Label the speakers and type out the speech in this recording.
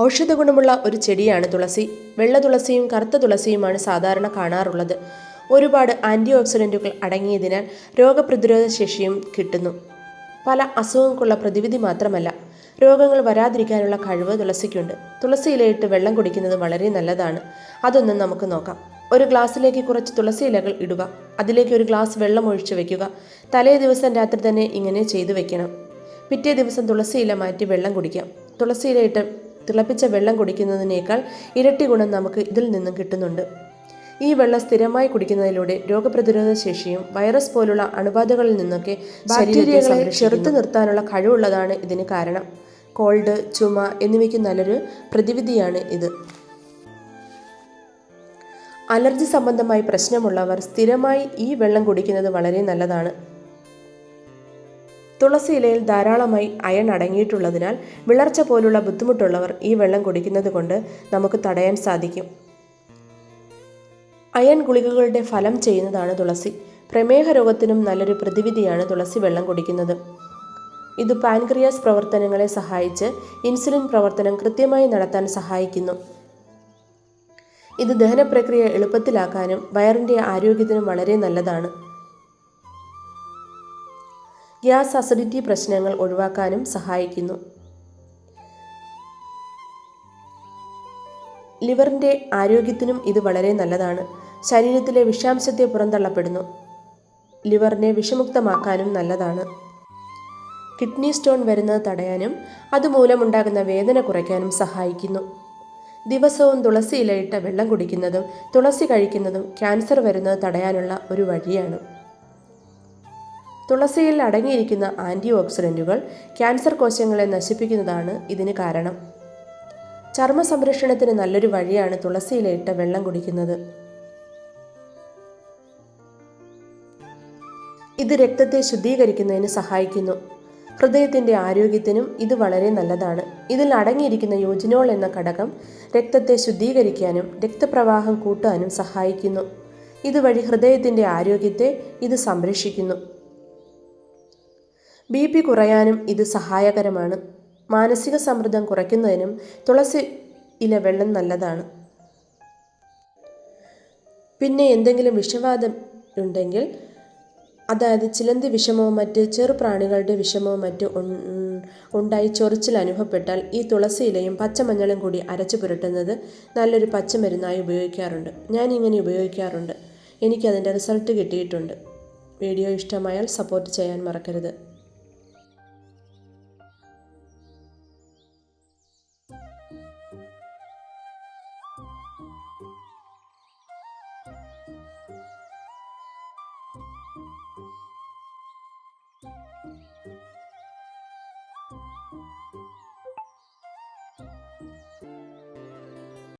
Speaker 1: ഔഷധ ഗുണമുള്ള ഒരു ചെടിയാണ് തുളസി. വെള്ള തുളസിയും കറുത്ത തുളസിയുമാണ് സാധാരണ കാണാറുള്ളത്. ഒരുപാട് ആന്റി ഓക്സിഡന്റുകൾ അടങ്ങിയതിനാൽ രോഗപ്രതിരോധ ശേഷിയും കിട്ടുന്നു. പല അസുഖങ്ങൾക്കുള്ള പ്രതിവിധി മാത്രമല്ല രോഗങ്ങൾ വരാതിരിക്കാനുള്ള കഴിവ് തുളസിക്കുണ്ട്. തുളസി ഇലയിട്ട് വെള്ളം കുടിക്കുന്നത് വളരെ നല്ലതാണ്. അതൊന്നും നമുക്ക് നോക്കാം. ഒരു ഗ്ലാസ്സിലേക്ക് കുറച്ച് തുളസി ഇലകൾ ഇടുക. അതിലേക്ക് ഒരു ഗ്ലാസ് വെള്ളം ഒഴിച്ചു വെക്കുക. തലേ ദിവസം രാത്രി തന്നെ ഇങ്ങനെ ചെയ്തു വെക്കണം. പിറ്റേ ദിവസം തുളസി ഇല മാറ്റി വെള്ളം കുടിക്കാം. തുളസി ഇലയിട്ട് തിളപ്പിച്ച വെള്ളം കുടിക്കുന്നതിനേക്കാൾ ഇരട്ടി ഗുണം നമുക്ക് ഇതിൽ നിന്നും കിട്ടുന്നുണ്ട്. ഈ വെള്ളം സ്ഥിരമായി കുടിക്കുന്നതിലൂടെ രോഗപ്രതിരോധ ശേഷിയും വൈറസ് പോലുള്ള അണുബാധകളിൽ നിന്നൊക്കെ ബാക്ടീരിയകളെ ചെറുത്തു നിർത്താനുള്ള കഴിവുള്ളതാണ് ഇതിന് കാരണം. കോൾഡ് ചുമ എന്നിവയ്ക്ക് നല്ലൊരു പ്രതിവിധിയാണ് ഇത്. അലർജി സംബന്ധമായി പ്രശ്നമുള്ളവർ സ്ഥിരമായി ഈ വെള്ളം കുടിക്കുന്നത് വളരെ നല്ലതാണ്. തുളസി ഇലയിൽ ധാരാളമായി അയൺ അടങ്ങിയിട്ടുള്ളതിനാൽ വിളർച്ച പോലുള്ള ബുദ്ധിമുട്ടുള്ളവർ ഈ വെള്ളം കുടിക്കുന്നത് കൊണ്ട് നമുക്ക് തടയാൻ സാധിക്കും. അയൺ ഗുളികകളുടെ ഫലം ചെയ്യുന്നതാണ് തുളസി. പ്രമേഹ രോഗത്തിനും നല്ലൊരു പ്രതിവിധിയാണ് തുളസി വെള്ളം കുടിക്കുന്നത്. ഇത് പാൻക്രിയാസ് പ്രവർത്തനങ്ങളെ സഹായിച്ച് ഇൻസുലിൻ പ്രവർത്തനം കൃത്യമായി നടത്താൻ സഹായിക്കുന്നു. ഇത് ദഹനപ്രക്രിയ എളുപ്പത്തിലാക്കാനും വയറിന്റെ ആരോഗ്യത്തിനും വളരെ നല്ലതാണ്. ഗ്യാസ് അസിഡിറ്റി പ്രശ്നങ്ങൾ ഒഴിവാക്കാനും സഹായിക്കുന്നു. ലിവറിന്റെ ആരോഗ്യത്തിനും ഇത് വളരെ നല്ലതാണ്. ശരീരത്തിലെ വിഷാംശത്തെ പുറന്തള്ളപ്പെടുന്നു. ലിവറിനെ വിഷമുക്തമാക്കാനും നല്ലതാണ്. കിഡ്നി സ്റ്റോൺ വരുന്നത് തടയാനും അതുമൂലമുണ്ടാകുന്ന വേദന കുറയ്ക്കാനും സഹായിക്കുന്നു. ദിവസവും തുളസി ഇലയിട്ട വെള്ളം കുടിക്കുന്നതും തുളസി കഴിക്കുന്നതും ക്യാൻസർ വരുന്നത് തടയാനുള്ള ഒരു വഴിയാണ്. തുളസിയിൽ അടങ്ങിയിരിക്കുന്ന ആന്റി ഓക്സിഡന്റുകൾ ക്യാൻസർ കോശങ്ങളെ നശിപ്പിക്കുന്നതാണ് ഇതിന് കാരണം. ചർമ്മ സംരക്ഷണത്തിന് നല്ലൊരു വഴിയാണ് തുളസിയിലയിട്ട വെള്ളം കുടിക്കുന്നത്. ഇത് രക്തത്തെ ശുദ്ധീകരിക്കുന്നതിന് സഹായിക്കുന്നു. ഹൃദയത്തിന്റെ ആരോഗ്യത്തിനും ഇത് വളരെ നല്ലതാണ്. ഇതിൽ അടങ്ങിയിരിക്കുന്ന യോജനോൾ എന്ന ഘടകം രക്തത്തെ ശുദ്ധീകരിക്കാനും രക്തപ്രവാഹം കൂട്ടാനും സഹായിക്കുന്നു. ഇതുവഴി ഹൃദയത്തിന്റെ ആരോഗ്യത്തെ ഇത് സംരക്ഷിക്കുന്നു. ബി പി കുറയാനും ഇത് സഹായകരമാണ്. മാനസിക സമ്മർദ്ദം കുറയ്ക്കുന്നതിനും തുളസി ഇല വെള്ളം നല്ലതാണ്. പിന്നെ എന്തെങ്കിലും വിഷവാദം ഉണ്ടെങ്കിൽ അതായത് ചിലന്തി വിഷമോ മറ്റ് ചെറുപ്രാണികളുടെ വിഷമോ മറ്റ് ഉണ്ടായി ചൊറിച്ചിൽ അനുഭവപ്പെട്ടാൽ ഈ തുളസി ഇലയും പച്ചമഞ്ഞളും കൂടി അരച്ചു പുരട്ടുന്നത് നല്ലൊരു പച്ചമരുന്നായി ഉപയോഗിക്കാറുണ്ട്. ഞാൻ ഇങ്ങനെ ഉപയോഗിക്കാറുണ്ട്. എനിക്കതിന്റെ റിസൾട്ട് കിട്ടിയിട്ടുണ്ട്. വീഡിയോ ഇഷ്ടമായാൽ സപ്പോർട്ട് ചെയ്യാൻ മറക്കരുത്. Thank you.